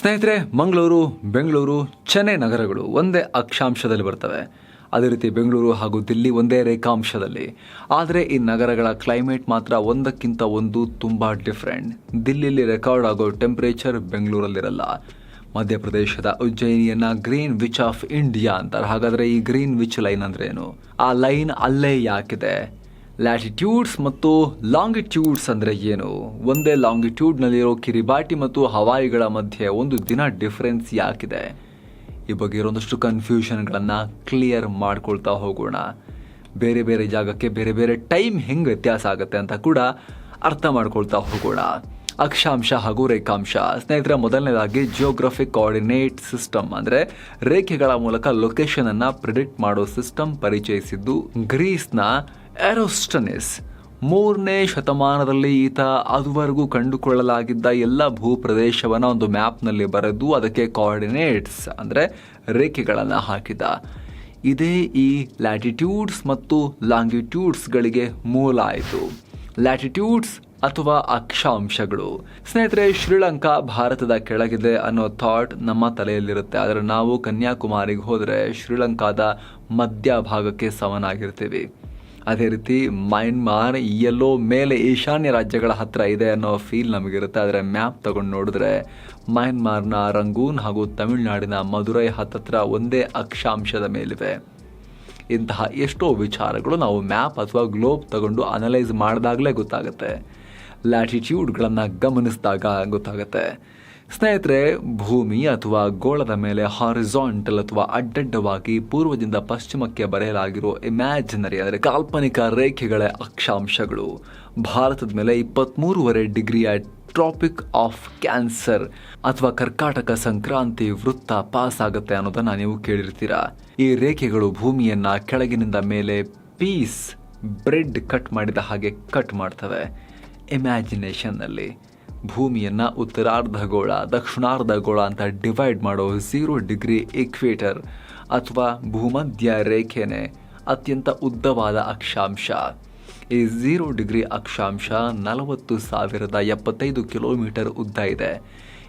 ಸ್ನೇಹಿತರೆ, ಮಂಗಳೂರು, ಬೆಂಗಳೂರು, ಚೆನ್ನೈ ನಗರಗಳು ಒಂದೇ ಅಕ್ಷಾಂಶದಲ್ಲಿ ಬರ್ತವೆ. ಅದೇ ರೀತಿ ಬೆಂಗಳೂರು ಹಾಗೂ ದಿಲ್ಲಿ ಒಂದೇ ರೇಖಾಂಶದಲ್ಲಿ. ಆದರೆ ಈ ನಗರಗಳ ಕ್ಲೈಮೇಟ್ ಮಾತ್ರ ಒಂದಕ್ಕಿಂತ ಒಂದು ತುಂಬ ಡಿಫ್ರೆಂಟ್. ದಿಲ್ಲಿಯಲ್ಲಿ ರೆಕಾರ್ಡ್ ಆಗೋ ಟೆಂಪರೇಚರ್ ಬೆಂಗಳೂರಲ್ಲಿರಲ್ಲ. ಮಧ್ಯಪ್ರದೇಶದ ಉಜ್ಜಯಿನಿಯನ್ನ ಗ್ರೀನ್ ವಿಚ್ ಆಫ್ ಇಂಡಿಯಾ ಅಂತಾರೆ. ಹಾಗಾದರೆ ಈ ಗ್ರೀನ್ ವಿಚ್ ಲೈನ್ ಅಂದ್ರೆ ಏನು ಆ ಲೈನ್ ಅಲ್ಲೇ ಯಾಕಿದೆ? ಲ್ಯಾಟಿಟ್ಯೂಡ್ಸ್ ಮತ್ತು ಲಾಂಗಿಟ್ಯೂಡ್ಸ್ ಅಂದರೆ ಏನು? ಒಂದೇ ಲಾಂಗಿಟ್ಯೂಡ್ನಲ್ಲಿರೋ ಕಿರಿಬಾಟಿ ಮತ್ತು ಹವಾಯಿಗಳ ಮಧ್ಯೆ ಒಂದು ದಿನ ಡಿಫ್ರೆನ್ಸ್ ಯಾಕಿದೆ? ಈ ಬಗ್ಗೆ ಇರೋದಷ್ಟು ಕನ್ಫ್ಯೂಷನ್ಗಳನ್ನು ಕ್ಲಿಯರ್ ಮಾಡ್ಕೊಳ್ತಾ ಹೋಗೋಣ. ಬೇರೆ ಬೇರೆ ಜಾಗಕ್ಕೆ ಬೇರೆ ಬೇರೆ ಟೈಮ್ ಹೆಂಗೆ ವ್ಯತ್ಯಾಸ ಆಗುತ್ತೆ ಅಂತ ಕೂಡ ಅರ್ಥ ಮಾಡ್ಕೊಳ್ತಾ ಹೋಗೋಣ. ಅಕ್ಷಾಂಶ ಹಾಗೂ ರೇಖಾಂಶ. ಸ್ನೇಹಿತರೆ, ಮೊದಲನೇದಾಗಿ ಜಿಯೋಗ್ರಫಿಕ್ ಕೋಆರ್ಡಿನೇಟ್ ಸಿಸ್ಟಮ್ ಅಂದರೆ ರೇಖೆಗಳ ಮೂಲಕ ಲೊಕೇಶನನ್ನು ಪ್ರಿಡಿಕ್ಟ್ ಮಾಡೋ ಸಿಸ್ಟಮ್ ಪರಿಚಯಿಸಿದ್ದು ಗ್ರೀಸ್ನ ಎರೋಸ್ಟನಿಸ್ ಮೂರನೇ ಶತಮಾನದಲ್ಲಿ ಈತ ಅದುವರೆಗೂ ಕಂಡುಕೊಳ್ಳಲಾಗಿದ್ದ ಎಲ್ಲ ಭೂಪ್ರದೇಶವನ್ನು ಒಂದು ಮ್ಯಾಪ್ನಲ್ಲಿ ಬರೆದು ಅದಕ್ಕೆ ಕೋಆರ್ಡಿನೇಟ್ಸ್ ಅಂದರೆ ರೇಖೆಗಳನ್ನು ಹಾಕಿದ. ಇದೇ ಈ ಲ್ಯಾಟಿಟ್ಯೂಡ್ಸ್ ಮತ್ತು ಲಾಂಗಿಟ್ಯೂಡ್ಸ್ಗಳಿಗೆ ಮೂಲ ಆಯಿತು. ಲ್ಯಾಟಿಟ್ಯೂಡ್ಸ್ ಅಥವಾ ಅಕ್ಷಾಂಶಗಳು. ಸ್ನೇಹಿತರೆ, ಶ್ರೀಲಂಕಾ ಭಾರತದ ಕೆಳಗಿದೆ ಅನ್ನೋ ಥಾಟ್ ನಮ್ಮ ತಲೆಯಲ್ಲಿರುತ್ತೆ. ಆದರೆ ನಾವು ಕನ್ಯಾಕುಮಾರಿಗೆ ಹೋದರೆ ಶ್ರೀಲಂಕಾದ ಮಧ್ಯ ಭಾಗಕ್ಕೆ ಸಮನಾಗಿರ್ತೀವಿ. ಅದೇ ರೀತಿ ಮಯನ್ಮಾರ್ ಎಲ್ಲೋ ಮೇಲೆ ಈಶಾನ್ಯ ರಾಜ್ಯಗಳ ಹತ್ತಿರ ಇದೆ ಅನ್ನೋ ಫೀಲ್ ನಮಗಿರುತ್ತೆ. ಆದರೆ ಮ್ಯಾಪ್ ತಗೊಂಡು ನೋಡಿದ್ರೆ ಮಯನ್ಮಾರ್ನ ರಂಗೂನ್ ಹಾಗೂ ತಮಿಳುನಾಡಿನ ಮಧುರೈ ಹತ್ತತ್ರ ಒಂದೇ ಅಕ್ಷಾಂಶದ ಮೇಲಿವೆ. ಇಂತಹ ಎಷ್ಟೋ ವಿಚಾರಗಳು ನಾವು ಮ್ಯಾಪ್ ಅಥವಾ ಗ್ಲೋಬ್ ತಗೊಂಡು ಅನಲೈಸ್ ಮಾಡಿದಾಗಲೇ ಗೊತ್ತಾಗುತ್ತೆ. ಲ್ಯಾಟಿಟ್ಯೂಡ್ಗಳನ್ನು ಗಮನಿಸಿದಾಗ ಗೊತ್ತಾಗುತ್ತೆ. ಸ್ನೇಹಿತರೆ, ಭೂಮಿ ಅಥವಾ ಗೋಳದ ಮೇಲೆ ಹಾರಿಜಾಂಟಲ್ ಅಥವಾ ಅಡ್ಡಡ್ಡವಾಗಿ ಪೂರ್ವದಿಂದ ಪಶ್ಚಿಮಕ್ಕೆ ಬರೆಯಲಾಗಿರೋ ಇಮ್ಯಾಜಿನರಿ ಅಂದರೆ ಕಾಲ್ಪನಿಕ ರೇಖೆಗಳ ಅಕ್ಷಾಂಶಗಳು. ಭಾರತದ ಮೇಲೆ ಇಪ್ಪತ್ತ್ಮೂರುವರೆ ಡಿಗ್ರಿಯ ಟ್ರಾಪಿಕ್ ಆಫ್ ಕ್ಯಾನ್ಸರ್ ಅಥವಾ ಕರ್ಕಾಟಕ ಸಂಕ್ರಾಂತಿ ವೃತ್ತ ಪಾಸ್ ಆಗುತ್ತೆ ಅನ್ನೋದನ್ನು ನೀವು ಕೇಳಿರ್ತೀರಾ. ಈ ರೇಖೆಗಳು ಭೂಮಿಯನ್ನು ಕೆಳಗಿನಿಂದ ಮೇಲೆ ಪೀಸ್ ಬ್ರೆಡ್ ಕಟ್ ಮಾಡಿದ ಹಾಗೆ ಕಟ್ ಮಾಡ್ತವೆ. ಇಮ್ಯಾಜಿನೇಷನ್ನಲ್ಲಿ ಭೂಮಿಯನ್ನ ಉತ್ತರಾರ್ಧಗೋಳ, ದಕ್ಷಿಣಾರ್ಧಗೋಳ ಅಂತ ಡಿವೈಡ್ ಮಾಡೋ ಝೀರೋ ಡಿಗ್ರಿ ಇಕ್ವೇಟರ್ ಅಥವಾ ಭೂಮಧ್ಯ ರೇಖೆನೆ ಅತ್ಯಂತ ಉದ್ದವಾದ ಅಕ್ಷಾಂಶ. ಈ ಝೀರೋ ಡಿಗ್ರಿ ಅಕ್ಷಾಂಶ ನಲವತ್ತು ಸಾವಿರದ ಎಪ್ಪತ್ತೈದು ಕಿಲೋಮೀಟರ್ ಉದ್ದ ಇದೆ.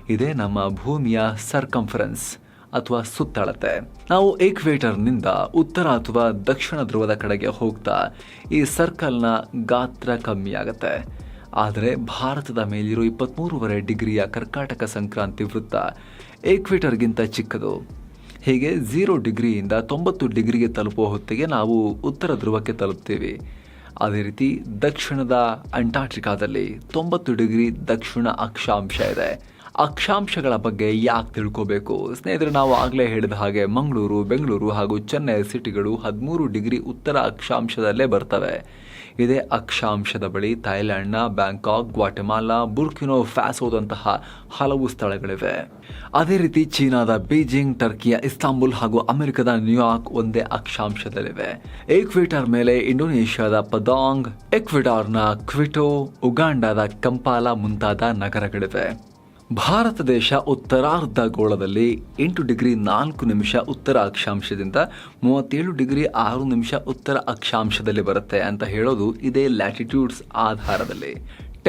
ಇದೇ ನಮ್ಮ ಭೂಮಿಯ ಸರ್ಕಂಫರೆನ್ಸ್ ಅಥವಾ ಸುತ್ತಳತೆ. ನಾವು ಏಕ್ವೇಟರ್ನಿಂದ ಉತ್ತರ ಅಥವಾ ದಕ್ಷಿಣ ಧ್ರುವದ ಕಡೆಗೆ ಹೋಗ್ತಾ ಈ ಸರ್ಕಲ್ನ ಗಾತ್ರ ಕಮ್ಮಿ ಆಗುತ್ತೆ ಆದರೆ ಭಾರತದ ಮೇಲಿರೋ ಇಪ್ಪತ್ತ್ಮೂರುವರೆ ಡಿಗ್ರಿಯ ಕರ್ಕಾಟಕ ಸಂಕ್ರಾಂತಿ ವೃತ್ತ ಏಕ್ವೇಟರ್ಗಿಂತ ಚಿಕ್ಕದು. ಹೀಗೆ ಝೀರೋ ಡಿಗ್ರಿಯಿಂದ ತೊಂಬತ್ತು ಡಿಗ್ರಿಗೆ ತಲುಪುವ ಹೊತ್ತಿಗೆ ನಾವು ಉತ್ತರ ಧ್ರುವಕ್ಕೆ ತಲುಪ್ತೀವಿ. ಅದೇ ರೀತಿ ದಕ್ಷಿಣದ ಅಂಟಾರ್ಟಿಕಾದಲ್ಲಿ ತೊಂಬತ್ತು ಡಿಗ್ರಿ ದಕ್ಷಿಣ ಅಕ್ಷಾಂಶ ಇದೆ. ಅಕ್ಷಾಂಶಗಳ ಬಗ್ಗೆ ಯಾಕೆ ತಿಳ್ಕೋಬೇಕು? ಸ್ನೇಹಿತರೆ, ನಾವು ಆಗಲೇ ಹೇಳಿದ ಹಾಗೆ ಮಂಗಳೂರು, ಬೆಂಗಳೂರು ಹಾಗೂ ಚೆನ್ನೈ ಸಿಟಿಗಳು ಹದಿಮೂರು ಡಿಗ್ರಿ ಉತ್ತರ ಅಕ್ಷಾಂಶದಲ್ಲೇ ಬರ್ತವೆ. ಇದೇ ಅಕ್ಷಾಂಶದ ಬಳಿ ಥೈಲ್ಯಾಂಡ್ನ ಬ್ಯಾಂಕಾಕ್, ಗ್ವಾಟಮಾಲಾ, ಬುರ್ಕಿನೋ ಫ್ಯಾಸೋದಂತಹ ಹಲವು ಸ್ಥಳಗಳಿವೆ. ಅದೇ ರೀತಿ ಚೀನಾದ ಬೀಜಿಂಗ್, ಟರ್ಕಿಯ ಇಸ್ತಾಂಬುಲ್ ಹಾಗೂ ಅಮೆರಿಕದ ನ್ಯೂಯಾರ್ಕ್ ಒಂದೇ ಅಕ್ಷಾಂಶದಲ್ಲಿವೆ. ಈಕ್ವೇಟರ್ ಮೇಲೆ ಇಂಡೋನೇಷ್ಯಾದ ಪದಾಂಗ್ ಎಕ್ವಿಡಾರ್ನ ಕ್ವಿಟೋ, ಉಗಾಂಡಾದ ಕಂಪಾಲ ಮುಂತಾದ ನಗರಗಳಿವೆ. ಭಾರತ ದೇಶ ಉತ್ತರಾರ್ಧ ಗೋಳದಲ್ಲಿ ಎಂಟು ಡಿಗ್ರಿ ನಾಲ್ಕು ನಿಮಿಷ ಉತ್ತರ ಅಕ್ಷಾಂಶದಿಂದ ಮೂವತ್ತೇಳು ಡಿಗ್ರಿ ಆರು ನಿಮಿಷ ಉತ್ತರ ಅಕ್ಷಾಂಶದಲ್ಲಿ ಬರುತ್ತೆ ಅಂತ ಹೇಳೋದು ಇದೇ ಲ್ಯಾಟಿಟ್ಯೂಡ್ಸ್ ಆಧಾರದಲ್ಲಿ.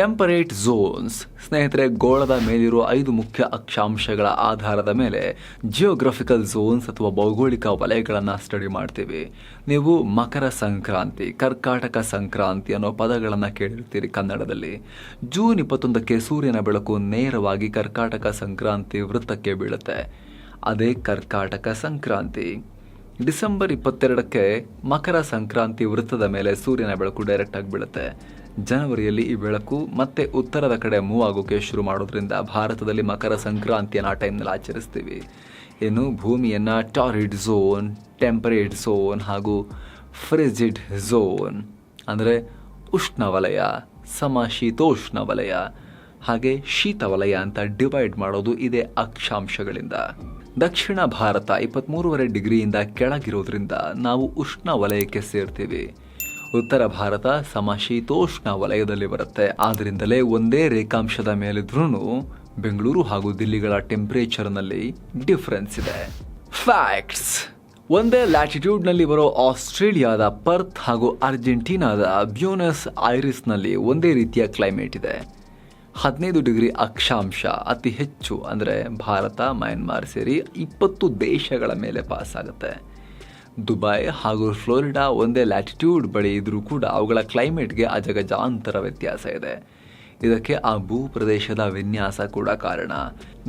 ಟೆಂಪರೇಟ್ ಝೋನ್ಸ್ ಸ್ನೇಹಿತರೆ, ಗೋಳದ ಮೇಲಿರುವ ಐದು ಮುಖ್ಯ ಅಕ್ಷಾಂಶಗಳ ಆಧಾರದ ಮೇಲೆ ಜಿಯೋಗ್ರಫಿಕಲ್ ಝೋನ್ಸ್ ಅಥವಾ ಭೌಗೋಳಿಕ ವಲಯಗಳನ್ನು ಸ್ಟಡಿ ಮಾಡ್ತೀವಿ. ನೀವು ಮಕರ ಸಂಕ್ರಾಂತಿ, ಕರ್ಕಾಟಕ ಸಂಕ್ರಾಂತಿ ಅನ್ನೋ ಪದಗಳನ್ನು ಕೇಳಿರ್ತೀರಿ ಕನ್ನಡದಲ್ಲಿ. ಜೂನ್ ಇಪ್ಪತ್ತೊಂದಕ್ಕೆ ಸೂರ್ಯನ ಬೆಳಕು ನೇರವಾಗಿ ಕರ್ಕಾಟಕ ಸಂಕ್ರಾಂತಿ ವೃತ್ತಕ್ಕೆ ಬೀಳುತ್ತೆ. ಅದೇ ಕರ್ಕಾಟಕ ಸಂಕ್ರಾಂತಿ. ಡಿಸೆಂಬರ್ ಇಪ್ಪತ್ತೆರಡಕ್ಕೆ ಮಕರ ಸಂಕ್ರಾಂತಿ ವೃತ್ತದ ಮೇಲೆ ಸೂರ್ಯನ ಬೆಳಕು ಡೈರೆಕ್ಟಾಗಿ ಬೀಳುತ್ತೆ. ಜನವರಿಯಲ್ಲಿ ಈ ಬೆಳಕು ಮತ್ತೆ ಉತ್ತರದ ಕಡೆ ಮೂವ್ ಆಗೋಕೆ ಶುರು ಮಾಡೋದ್ರಿಂದ ಭಾರತದಲ್ಲಿ ಮಕರ ಸಂಕ್ರಾಂತಿಯನ್ನು ಆ ಟೈಮ್ನಲ್ಲಿ ಆಚರಿಸ್ತೀವಿ. ಇನ್ನು ಭೂಮಿಯನ್ನು ಟಾರಿಡ್ ಝೋನ್ ಟೆಂಪರೇಟ್ ಝೋನ್ ಹಾಗೂ ಫ್ರಿಜಿಡ್ ಝೋನ್ ಅಂದರೆ ಉಷ್ಣವಲಯ, ಸಮಶೀತೋಷ್ಣವಲಯ ಹಾಗೆ ಶೀತ ವಲಯ ಅಂತ ಡಿವೈಡ್ ಮಾಡೋದು ಇದೇ ಅಕ್ಷಾಂಶಗಳಿಂದ. ದಕ್ಷಿಣ ಭಾರತ ಇಪ್ಪತ್ತ್ಮೂರುವರೆ ಡಿಗ್ರಿಯಿಂದ ಕೆಳಗಿರೋದ್ರಿಂದ ನಾವು ಉಷ್ಣ ವಲಯಕ್ಕೆ ಸೇರ್ತೀವಿ. ಉತ್ತರ ಭಾರತ ಸಮಶೀತೋಷ್ಣ ವಲಯದಲ್ಲಿ ಬರುತ್ತೆ. ಆದ್ರಿಂದಲೇ ಒಂದೇ ರೇಖಾಂಶದ ಮೇಲಿದ್ರೂ ಬೆಂಗಳೂರು ಹಾಗೂ ದಿಲ್ಲಿಗಳ ಟೆಂಪರೇಚರ್ನಲ್ಲಿ ಡಿಫರೆನ್ಸ್ ಇದೆ. ಫ್ಯಾಕ್ಟ್ಸ್ ಒಂದೇ ಲ್ಯಾಟಿಟ್ಯೂಡ್ನಲ್ಲಿ ಬರೋ ಆಸ್ಟ್ರೇಲಿಯಾದ ಪರ್ತ್ ಹಾಗೂ ಅರ್ಜೆಂಟೀನಾದ ಬ್ಯೂನಸ್ ಐರಿಸ್ನಲ್ಲಿ ಒಂದೇ ರೀತಿಯ ಕ್ಲೈಮೇಟ್ ಇದೆ. ಹದಿನೈದು ಡಿಗ್ರಿ ಅಕ್ಷಾಂಶ, ಅತಿ ಹೆಚ್ಚು ಅಂದರೆ ಭಾರತ, ಮಯನ್ಮಾರ್ ಸೇರಿ ಇಪ್ಪತ್ತು ದೇಶಗಳ ಮೇಲೆ ಪಾಸ್ ಆಗುತ್ತೆ. ದುಬೈ ಹಾಗೂ ಫ್ಲೋರಿಡಾ ಒಂದೇ ಲ್ಯಾಟಿಟ್ಯೂಡ್ ಬಳಿ ಇದ್ರೂ ಕೂಡ ಅವುಗಳ ಕ್ಲೈಮೇಟ್ಗೆ ಅಜಗಜಾಂತರ ವ್ಯತ್ಯಾಸ ಇದೆ. ಇದಕ್ಕೆ ಆ ಭೂಪ್ರದೇಶದ ವಿನ್ಯಾಸ ಕೂಡ ಕಾರಣ.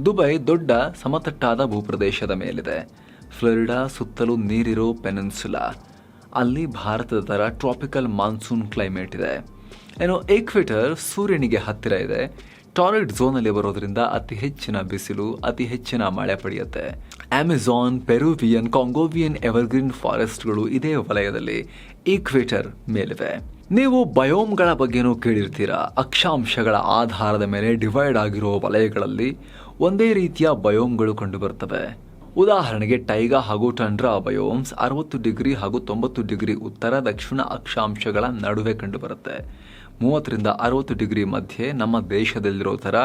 ದುಬೈ ದೊಡ್ಡ ಸಮತಟ್ಟಾದ ಭೂಪ್ರದೇಶದ ಮೇಲಿದೆ. ಫ್ಲೋರಿಡಾ ಸುತ್ತಲೂ ನೀರಿರೋ ಪೆನಿನ್ಸುಲಾ. ಅಲ್ಲಿ ಭಾರತದ ಥರ ಟ್ರಾಪಿಕಲ್ ಮಾನ್ಸೂನ್ ಕ್ಲೈಮೇಟ್ ಇದೆ. ಏನು ಏಕ್ವೆಟರ್ ಸೂರ್ಯನಿಗೆ ಹತ್ತಿರ ಇದೆ. ಟಾರಿಡ್ ಝೋನಲ್ಲಿ ಬರೋದ್ರಿಂದ ಅತಿ ಹೆಚ್ಚಿನ ಬಿಸಿಲು, ಅತಿ ಹೆಚ್ಚಿನ ಮಳೆ ಪಡೆಯುತ್ತೆ. ಅಮೆಜಾನ್ ಪೆರುವಿಯನ್ ಕಾಂಗೋವಿಯನ್ ಎವರ್ಗ್ರೀನ್ ಫಾರೆಸ್ಟ್ಗಳು ಇದೇ ವಲಯದಲ್ಲಿ ಈಕ್ವೇಟರ್ ಮೇಲಿವೆ. ನೀವು ಬಯೋಮ್ಗಳ ಬಗ್ಗೆನೂ ಕೇಳಿರ್ತೀರಾ? ಅಕ್ಷಾಂಶಗಳ ಆಧಾರದ ಮೇಲೆ ಡಿವೈಡ್ ಆಗಿರೋ ವಲಯಗಳಲ್ಲಿ ಒಂದೇ ರೀತಿಯ ಬಯೋಮ್ಗಳು ಕಂಡುಬರ್ತವೆ. ಉದಾಹರಣೆಗೆ ಟೈಗಾ ಹಾಗೂ ಟಂಡ್ರಾ ಬಯೋಮ್ಸ್ ಅರವತ್ತು ಡಿಗ್ರಿ ಹಾಗೂ ತೊಂಬತ್ತು ಡಿಗ್ರಿ ಉತ್ತರ, ದಕ್ಷಿಣ ಅಕ್ಷಾಂಶಗಳ ನಡುವೆ ಕಂಡುಬರುತ್ತೆ. ಮೂವತ್ತರಿಂದ ಅರವತ್ತು ಡಿಗ್ರಿ ಮಧ್ಯೆ ನಮ್ಮ ದೇಶದಲ್ಲಿರೋ ಥರ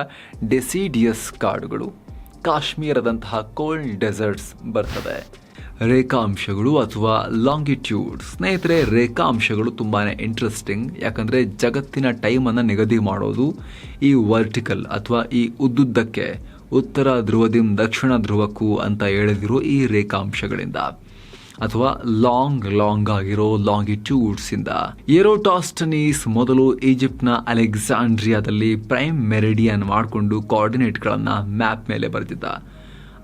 ಡೆಸಿಡಿಯಸ್ ಕಾಡುಗಳು. ಕಾಶ್ಮೀರದಂತಹ ಕೋಲ್ಡ್ ಡೆಸರ್ಟ್ಸ್ ಬರ್ತದೆ. ರೇಖಾಂಶಗಳು ಅಥವಾ ಲಾಂಗಿಟ್ಯೂಡ್. ಸ್ನೇಹಿತರೆ, ರೇಖಾಂಶಗಳು ತುಂಬಾ ಇಂಟ್ರೆಸ್ಟಿಂಗ್ ಯಾಕಂದರೆ ಜಗತ್ತಿನ ಟೈಮನ್ನು ನಿಗದಿ ಮಾಡೋದು ಈ ವರ್ಟಿಕಲ್ ಅಥವಾ ಈ ಉದ್ದುದ್ದಕ್ಕೆ ಉತ್ತರ ಧ್ರುವದಿಂದ ದಕ್ಷಿಣ ಧ್ರುವಕ್ಕೂ ಅಂತ ಹೇಳಿದಿರೋ ಈ ರೇಖಾಂಶಗಳಿಂದ. ಅಥವಾ ಲಾಂಗ್ ಲಾಂಗ್ ಆಗಿರೋ ಲಾಂಗಿಟ್ಯೂಡ್ಸ್ ಇಂದ. ಏರೋಟಾಸ್ಟನೀಸ್ ಮೊದಲು ಈಜಿಪ್ಟ್ನ ಅಲೆಕ್ಸಾಂಡ್ರಿಯಾದಲ್ಲಿ ಪ್ರೈಮ್ ಮೆರಿಡಿಯನ್ ಮಾಡಿಕೊಂಡು ಕೋಆರ್ಡಿನೇಟ್ಗಳನ್ನು ಮ್ಯಾಪ್ ಮೇಲೆ ಬರೆದಿದ್ದ.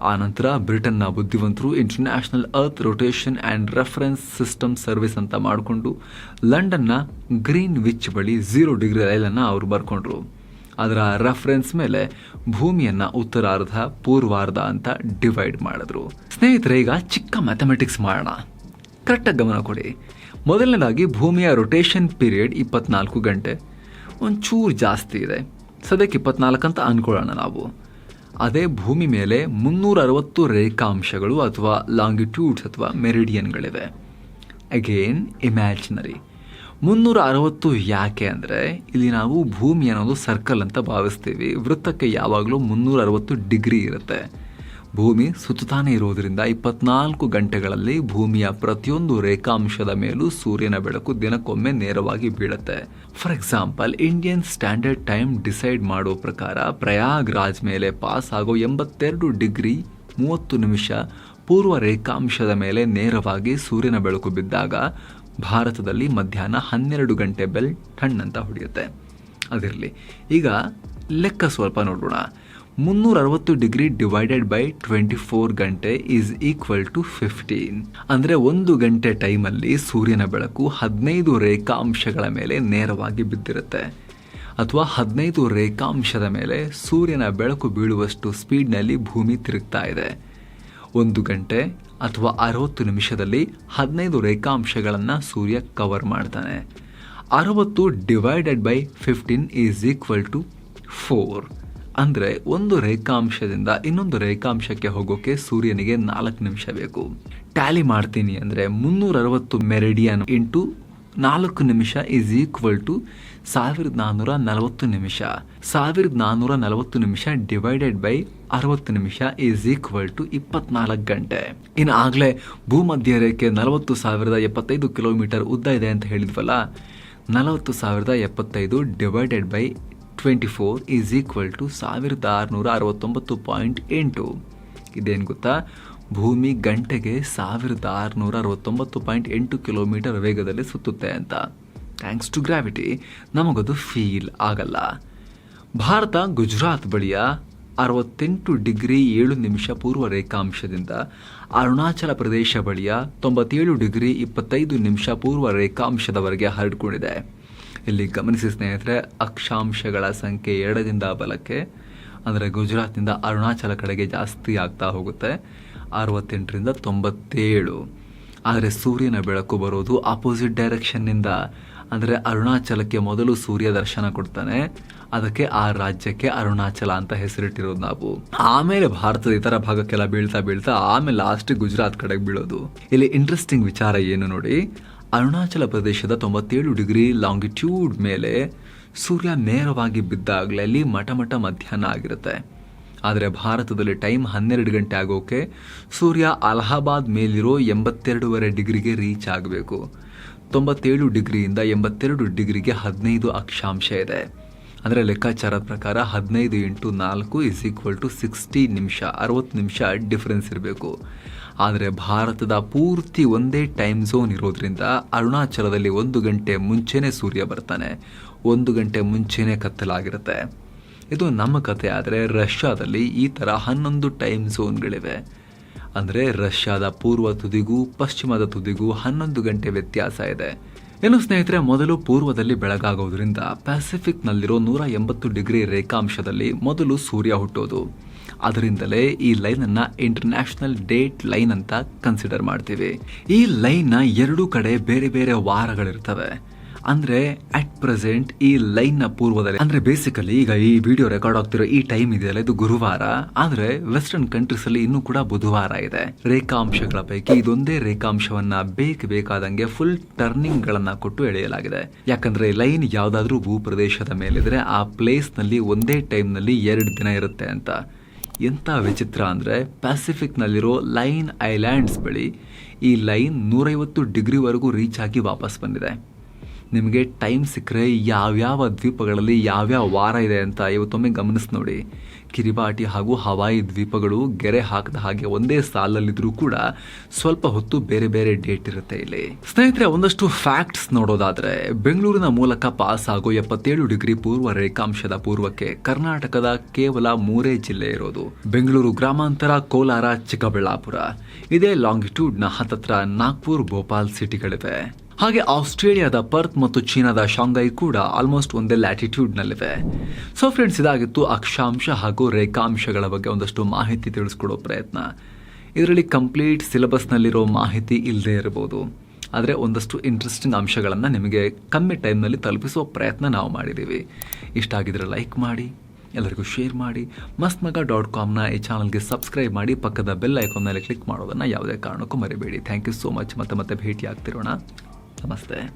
ಆನಂತರ ಬ್ರಿಟನ್ನ ಬುದ್ಧಿವಂತರು international earth rotation and reference system service ಅಂತ ಮಾಡಿಕೊಂಡು ಲಂಡನ್ನ ಗ್ರೀನ್ ವಿಚ್ ಬಳಿ ಝೀರೋ ಡಿಗ್ರಿ ರೈಲನ್ನು ಅವರು ಬರ್ಕೊಂಡ್ರು. ಅದರ ರೆಫರೆನ್ಸ್ ಮೇಲೆ ಭೂಮಿಯನ್ನು ಉತ್ತರಾರ್ಧ, ಪೂರ್ವಾರ್ಧ ಅಂತ ಡಿವೈಡ್ ಮಾಡಿದ್ರು. ಸ್ನೇಹಿತರೆ, ಈಗ ಚಿಕ್ಕ ಮ್ಯಾಥಮೆಟಿಕ್ಸ್ ಮಾಡೋಣ. ಕರೆಕ್ಟಾಗಿ ಗಮನ ಕೊಡಿ. ಮೊದಲನೇದಾಗಿ ಭೂಮಿಯ ರೊಟೇಷನ್ ಪೀರಿಯಡ್ ಇಪ್ಪತ್ನಾಲ್ಕು ಗಂಟೆ. ಒಂಚೂರು ಜಾಸ್ತಿ ಇದೆ. ಸದ್ಯಕ್ಕೆ ಇಪ್ಪತ್ನಾಲ್ಕು ಅಂತ ಅಂದ್ಕೊಳ್ಳೋಣ ನಾವು. ಅದೇ ಭೂಮಿ ಮೇಲೆ ಮುನ್ನೂರ ಅರವತ್ತು ರೇಖಾಂಶಗಳು ಅಥವಾ ಲಾಂಗಿಟ್ಯೂಡ್ಸ್ ಅಥವಾ ಮೆರಿಡಿಯನ್ಗಳಿವೆ ಅಗೇನ್ ಇಮ್ಯಾಜಿನರಿ ಮುನ್ನೂರ ಅರವತ್ತು ಯಾಕೆ ಅಂದರೆ ಇಲ್ಲಿ ನಾವು ಭೂಮಿ ಅನ್ನೋದು ಸರ್ಕಲ್ ಅಂತ ಭಾವಿಸ್ತೀವಿ. ವೃತ್ತಕ್ಕೆ ಯಾವಾಗಲೂ ಮುನ್ನೂರ ಅರವತ್ತು ಡಿಗ್ರಿ ಇರುತ್ತೆ. ಭೂಮಿ ಸುತ್ತಾನೆ ಇರೋದರಿಂದ ಇಪ್ಪತ್ನಾಲ್ಕು ಗಂಟೆಗಳಲ್ಲಿ ಭೂಮಿಯ ಪ್ರತಿಯೊಂದು ರೇಖಾಂಶದ ಮೇಲೂ ಸೂರ್ಯನ ಬೆಳಕು ದಿನಕ್ಕೊಮ್ಮೆ ನೇರವಾಗಿ ಬೀಳುತ್ತೆ. For example Indian standard time decide ಮಾಡೋ ಪ್ರಕಾರ ಪ್ರಯಾಗ್ ರಾಜ್ ಮೇಲೆ ಪಾಸ್ ಆಗೋ ಎಂಬತ್ತೆರಡು ಡಿಗ್ರಿ ಮೂವತ್ತು ನಿಮಿಷ ಪೂರ್ವ ರೇಖಾಂಶದ ಮೇಲೆ ನೇರವಾಗಿ ಸೂರ್ಯನ ಬೆಳಕು ಬಿದ್ದಾಗ ಭಾರತದಲ್ಲಿ ಮಧ್ಯಾಹ್ನ ಹನ್ನೆರಡು ಗಂಟೆ ಬೆಲ್ ಅಂತ ಹೊಡೆಯುತ್ತೆ. ಅದಿರಲಿ. ಈಗ ಲೆಕ್ಕ ಸ್ವಲ್ಪ ನೋಡೋಣ ಮುನ್ನೂರ ಅರವತ್ತು degree divided by twenty four ಗಂಟೆ ಈಸ್ ಈಕ್ವಲ್ ಟು ಫಿಫ್ಟೀನ್. ಅಂದರೆ ಒಂದು ಗಂಟೆ ಟೈಮಲ್ಲಿ ಸೂರ್ಯನ ಬೆಳಕು ಹದಿನೈದು ರೇಖಾಂಶಗಳ ಮೇಲೆ ನೇರವಾಗಿ ಬಿದ್ದಿರುತ್ತೆ. ಅಥವಾ ಹದಿನೈದು ರೇಖಾಂಶದ ಮೇಲೆ ಸೂರ್ಯನ ಬೆಳಕು ಬೀಳುವಷ್ಟು ಸ್ಪೀಡ್ನಲ್ಲಿ ಭೂಮಿ ತಿರುಗ್ತಾ ಇದೆ. ಒಂದು ಗಂಟೆ ಅಥವಾ ಅರವತ್ತು ನಿಮಿಷದಲ್ಲಿ ಹದಿನೈದು ರೇಖಾಂಶಗಳನ್ನು ಸೂರ್ಯ ಕವರ್ ಮಾಡ್ತಾನೆ. ಅರವತ್ತು divided by fifteen is equal to four ಅಂದರೆ ಒಂದು ರೇಖಾಂಶದಿಂದ ಇನ್ನೊಂದು ರೇಖಾಂಶಕ್ಕೆ ಹೋಗೋಕೆ ಸೂರ್ಯನಿಗೆ ನಾಲ್ಕು ನಿಮಿಷ ಬೇಕು. ಟ್ಯಾಲಿ ಮಾಡ್ತೀನಿ ಅಂದರೆ ಮುನ್ನೂರ ಅರವತ್ತು ಮೆರಿಡಿಯನ್ ಇಂಟು ನಾಲ್ಕು ನಿಮಿಷ ಈಸ್ ಈಕ್ವಲ್ ಟು ಸಾವಿರದ ನಾನ್ನೂರ ನಲವತ್ತು ನಿಮಿಷ. ಸಾವಿರದ ನಾನ್ನೂರ ನಲವತ್ತು ನಿಮಿಷ ಡಿವೈಡೆಡ್ ಬೈ ಅರವತ್ತು ನಿಮಿಷ ಈಸ್ ಈಕ್ವಲ್ ಟು ಇಪ್ಪತ್ನಾಲ್ಕು ಗಂಟೆ. ಇನ್ನು ಆಗಲೇ ಭೂಮಧ್ಯ ರೇಖೆ ನಲವತ್ತು ಸಾವಿರದ ಎಪ್ಪತ್ತೈದು ಕಿಲೋಮೀಟರ್ ಉದ್ದ ಇದೆ ಅಂತ ಹೇಳಿದ್ವಲ್ಲ? ನಲವತ್ತು ಸಾವಿರದ ಎಪ್ಪತ್ತೈದು divided by twenty four is equal to ಸಾವಿರದ ಆರುನೂರ ಅರವತ್ತೊಂಬತ್ತು ಪಾಯಿಂಟ್ ಎಂಟು. ಇದೇನು ಗೊತ್ತಾ? ಭೂಮಿ ಗಂಟೆಗೆ ಸಾವಿರದ ಆರುನೂರ ಅರವತ್ತೊಂಬತ್ತು ಪಾಯಿಂಟ್ ಎಂಟು ಕಿಲೋಮೀಟರ್ ವೇಗದಲ್ಲಿ ಸುತ್ತುತ್ತೆ ಅಂತ. ಥ್ಯಾಂಕ್ಸ್ ಟು ಗ್ರಾವಿಟಿ ನಮಗದು ಫೀಲ್ ಆಗಲ್ಲ. ಭಾರತ ಗುಜರಾತ್ ಬಳಿಯ ಅರವತ್ತೆಂಟು ಡಿಗ್ರಿ ಏಳು ನಿಮಿಷ ಪೂರ್ವ ರೇಖಾಂಶದಿಂದ ಅರುಣಾಚಲ ಪ್ರದೇಶ ಬಳಿಯ ತೊಂಬತ್ತೇಳು ಡಿಗ್ರಿ ಇಪ್ಪತ್ತೈದು ನಿಮಿಷ ಪೂರ್ವ ರೇಖಾಂಶದವರೆಗೆ ಹರಡಿಕೊಂಡಿದೆ. ಇಲ್ಲಿ ಗಮನಿಸಿ ಸ್ನೇಹಿತರೆ, ಅಕ್ಷಾಂಶಗಳ ಸಂಖ್ಯೆ ಎರಡರಿಂದ ಬಲಕ್ಕೆ, ಅಂದರೆ ಗುಜರಾತ್ನಿಂದ ಅರುಣಾಚಲ ಕಡೆಗೆ ಜಾಸ್ತಿ ಆಗ್ತಾ ಹೋಗುತ್ತೆ. ಅರವತ್ತೆಂಟರಿಂದ ತೊಂಬತ್ತೇಳು. ಆದರೆ ಸೂರ್ಯನ ಬೆಳಕು ಬರೋದು ಅಪೋಸಿಟ್ ಡೈರೆಕ್ಷನ್ನಿಂದ ಅಂದರೆ ಅರುಣಾಚಲಕ್ಕೆ ಮೊದಲು ಸೂರ್ಯ ದರ್ಶನ ಕೊಡ್ತಾನೆ. ಅದಕ್ಕೆ ಆ ರಾಜ್ಯಕ್ಕೆ ಅರುಣಾಚಲ ಅಂತ ಹೆಸರಿಟ್ಟಿರೋದು ನಾವು. ಆಮೇಲೆ ಭಾರತದ ಇತರ ಭಾಗಕ್ಕೆಲ್ಲ ಬೀಳ್ತಾ ಬೀಳ್ತಾ ಆಮೇಲೆ ಲಾಸ್ಟ್ ಗುಜರಾತ್ ಕಡೆಗೆ ಬೀಳೋದು. ಇಲ್ಲಿ ಇಂಟ್ರೆಸ್ಟಿಂಗ್ ವಿಚಾರ ಏನು ನೋಡಿ? ಅರುಣಾಚಲ ಪ್ರದೇಶದ ತೊಂಬತ್ತೇಳು ಡಿಗ್ರಿ ಲಾಂಗಿಟ್ಯೂಡ್ ಮೇಲೆ ಸೂರ್ಯ ನೇರವಾಗಿ ಬಿದ್ದಾಗಲೇ ಅಲ್ಲಿ ಮಠ ಮಠ ಮಧ್ಯಾಹ್ನ ಆಗಿರುತ್ತೆ. ಆದರೆ ಭಾರತದಲ್ಲಿ ಟೈಮ್ ಹನ್ನೆರಡು ಗಂಟೆ ಆಗೋಕೆ ಸೂರ್ಯ ಅಲಹಾಬಾದ್ ಮೇಲಿರೋ ಎಂಬತ್ತೆರಡೂವರೆ ಡಿಗ್ರಿಗೆ ರೀಚ್ ಆಗಬೇಕು. ತೊಂಬತ್ತೇಳು ಡಿಗ್ರಿಯಿಂದ ಎಂಬತ್ತೆರಡು ಡಿಗ್ರಿಗೆ ಹದಿನೈದು ಅಕ್ಷಾಂಶ ಇದೆ. ಅಂದರೆ ಲೆಕ್ಕಾಚಾರದ ಪ್ರಕಾರ ಹದಿನೈದು ಇಂಟು ನಾಲ್ಕು ಇಸ್ ಈಕ್ವಲ್ ಟು ಸಿಕ್ಸ್ಟಿ ನಿಮಿಷ, ಅರವತ್ತು ನಿಮಿಷ ಡಿಫ್ರೆನ್ಸ್ ಇರಬೇಕು. ಆದರೆ ಭಾರತದ ಪೂರ್ತಿ ಒಂದೇ ಟೈಮ್ ಝೋನ್ ಇರೋದ್ರಿಂದ ಅರುಣಾಚಲದಲ್ಲಿ ಒಂದು ಗಂಟೆ ಮುಂಚೆನೇ ಸೂರ್ಯ ಬರ್ತಾನೆ. ಒಂದು ಗಂಟೆ ಮುಂಚೆನೇ ಕತ್ತಲಾಗಿರುತ್ತೆ. ಇದು ನಮ್ಮ ಕತೆ, ಆದರೆ ರಷ್ಯಾದಲ್ಲಿ ಈ ಥರ ಹನ್ನೊಂದು ಟೈಮ್ ಝೋನ್ಗಳಿವೆ ಅಂದರೆ ರಷ್ಯಾದ ಪೂರ್ವ ತುದಿಗೂ ಪಶ್ಚಿಮದ ತುದಿಗೂ ಹನ್ನೊಂದು ಗಂಟೆ ವ್ಯತ್ಯಾಸ ಇದೆ. ಇನ್ನು ಸ್ನೇಹಿತರೆ, ಮೊದಲು ಪೂರ್ವದಲ್ಲಿ ಬೆಳಗಾಗೋದ್ರಿಂದ ಪ್ಯಾಸಿಫಿಕ್ನಲ್ಲಿರೋ ನೂರ ಎಂಬತ್ತು ಡಿಗ್ರಿ ರೇಖಾಂಶದಲ್ಲಿ ಮೊದಲು ಸೂರ್ಯ ಹುಟ್ಟೋದು. ಅದರಿಂದಲೇ ಈ ಲೈನನ್ನು ಇಂಟರ್ನ್ಯಾಷನಲ್ ಡೇಟ್ ಲೈನ್ ಅಂತ ಕನ್ಸಿಡರ್ ಮಾಡ್ತೀವಿ. ಈ ಲೈನ್ನ ಎರಡೂ ಕಡೆ ಬೇರೆ ಬೇರೆ ವಾರಗಳಿರ್ತವೆ. ಅಂದ್ರೆ ಅಟ್ ಪ್ರೆಸೆಂಟ್ ಈ ಲೈನ್ನ ಪೂರ್ವದಲ್ಲಿ. ಅಂದ್ರೆ ಬೇಸಿಕಲಿ ಈಗ ಈ ವಿಡಿಯೋ ರೆಕಾರ್ಡ್ ಆಗ್ತಿರೋ ಈ ಟೈಮ್ ಇದೆಯಲ್ಲ, ಇದು ಗುರುವಾರ. ಆದ್ರೆ ವೆಸ್ಟರ್ನ್ ಕಂಟ್ರೀಸ್ ಅಲ್ಲಿ ಇನ್ನೂ ಕೂಡ ಬುಧವಾರ ಇದೆ. ರೇಖಾಂಶಗಳ ಪೈಕಿ ಇದೊಂದೇ ರೇಖಾಂಶವನ್ನ ಬೇಕು ಬೇಕಾದಂಗೆ ಫುಲ್ ಟರ್ನಿಂಗ್ ಗಳನ್ನ ಕೊಟ್ಟು ಎಳೆಯಲಾಗಿದೆ. ಯಾಕಂದ್ರೆ ಲೈನ್ ಯಾವ್ದಾದ್ರೂ ಭೂಪ್ರದೇಶದ ಮೇಲಿದ್ರೆ ಆ ಪ್ಲೇಸ್ನಲ್ಲಿ ಒಂದೇ ಟೈಮ್ನಲ್ಲಿ ಎರಡು ದಿನ ಇರುತ್ತೆ ಅಂತ. ಎಂಥ ವಿಚಿತ್ರ ಅಂದರೆ ಪ್ಯಾಸಿಫಿಕ್ನಲ್ಲಿರೋ ಲೈನ್ ಐಲ್ಯಾಂಡ್ಸ್ ಬಳಿ ಈ ಲೈನ್ ನೂರೈವತ್ತು ಡಿಗ್ರಿವರೆಗೂ ರೀಚ್ ಆಗಿ ವಾಪಸ್ ಬಂದಿದೆ. ನಿಮಗೆ ಟೈಮ್ ಸಿಕ್ಕರೆ ಯಾವ್ಯಾವ ದ್ವೀಪಗಳಲ್ಲಿ ಯಾವ್ಯಾವ ವಾರ ಇದೆ ಅಂತ ಇವತ್ತೊಮ್ಮೆ ಗಮನಿಸಿ ನೋಡಿ. ಕಿರಿಬಾಟಿ ಹಾಗೂ ಹವಾಯಿ ದ್ವೀಪಗಳು ಗೆರೆ ಹಾಕದ ಹಾಗೆ ಒಂದೇ ಸಾಲಲ್ಲಿದ್ರೂ ಕೂಡ ಸ್ವಲ್ಪ ಹೊತ್ತು ಬೇರೆ ಬೇರೆ ಡೇಟ್ ಇರುತ್ತೆ ಇಲ್ಲಿ. ಸ್ನೇಹಿತರೆ, ಒಂದಷ್ಟು ಫ್ಯಾಕ್ಟ್ಸ್ ನೋಡೋದಾದ್ರೆ, ಬೆಂಗಳೂರಿನ ಮೂಲಕ ಪಾಸ್ ಆಗೋ ಎಪ್ಪತ್ತೇಳು ಡಿಗ್ರಿ ಪೂರ್ವ ರೇಖಾಂಶದ ಪೂರ್ವಕ್ಕೆ ಕರ್ನಾಟಕದ ಕೇವಲ ಮೂರೇ ಜಿಲ್ಲೆ ಇರೋದು. ಬೆಂಗಳೂರು ಗ್ರಾಮಾಂತರ, ಕೋಲಾರ, ಚಿಕ್ಕಬಳ್ಳಾಪುರ. ಇದೇ ಲಾಂಗಿಟ್ಯೂಡ್ನ ಹತ್ತತ್ರ ನಾಗ್ಪುರ್, ಭೋಪಾಲ್ ಸಿಟಿಗಳಿವೆ ಹಾಗೆ ಆಸ್ಟ್ರೇಲಿಯಾದ ಪರ್ತ್ ಮತ್ತು ಚೀನಾದ ಶಾಂಘೈ ಕೂಡ ಆಲ್ಮೋಸ್ಟ್ ಒಂದೇ ಲ್ಯಾಟಿಟ್ಯೂಡ್ನಲ್ಲಿವೆ ಸೊ ಫ್ರೆಂಡ್ಸ್ ಇದಾಗಿತ್ತು ಅಕ್ಷಾಂಶ ಹಾಗೂ ರೇಖಾಂಶಗಳ ಬಗ್ಗೆ ಒಂದಷ್ಟು ಮಾಹಿತಿ ತಿಳಿಸ್ಕೊಡೋ ಪ್ರಯತ್ನ. ಇದರಲ್ಲಿ ಕಂಪ್ಲೀಟ್ ಸಿಲೆಬಸ್ನಲ್ಲಿರೋ ಮಾಹಿತಿ ಇಲ್ಲದೆ ಇರಬಹುದು ಆದರೆ ಒಂದಷ್ಟು ಇಂಟ್ರೆಸ್ಟಿಂಗ್ ಅಂಶಗಳನ್ನು ನಿಮಗೆ ಕಮ್ಮಿ ಟೈಮ್ನಲ್ಲಿ ತಲುಪಿಸುವ ಪ್ರಯತ್ನ ನಾವು ಮಾಡಿದ್ದೀವಿ ಇಷ್ಟ ಆಗಿದ್ರೆ ಲೈಕ್ ಮಾಡಿ, ಎಲ್ಲರಿಗೂ ಶೇರ್ ಮಾಡಿ ಮಸ್ತ್ ಮಗ ಡಾಟ್ ಕಾಮ್ನ ಈ ಚಾನಲ್ಗೆ ಸಬ್ಸ್ಕ್ರೈಬ್ ಮಾಡಿ, ಪಕ್ಕದ ಬೆಲ್ ಐಕಾನ್ ಮೇಲೆ ಕ್ಲಿಕ್ ಮಾಡೋದನ್ನು ಯಾವುದೇ ಕಾರಣಕ್ಕೂ ಮರಿಬೇಡಿ. ಥ್ಯಾಂಕ್ ಯು ಸೋ ಮಚ್ ಮತ್ತೆ ಮತ್ತೆ ಭೇಟಿ ಆಗ್ತಿರೋಣ Namaste.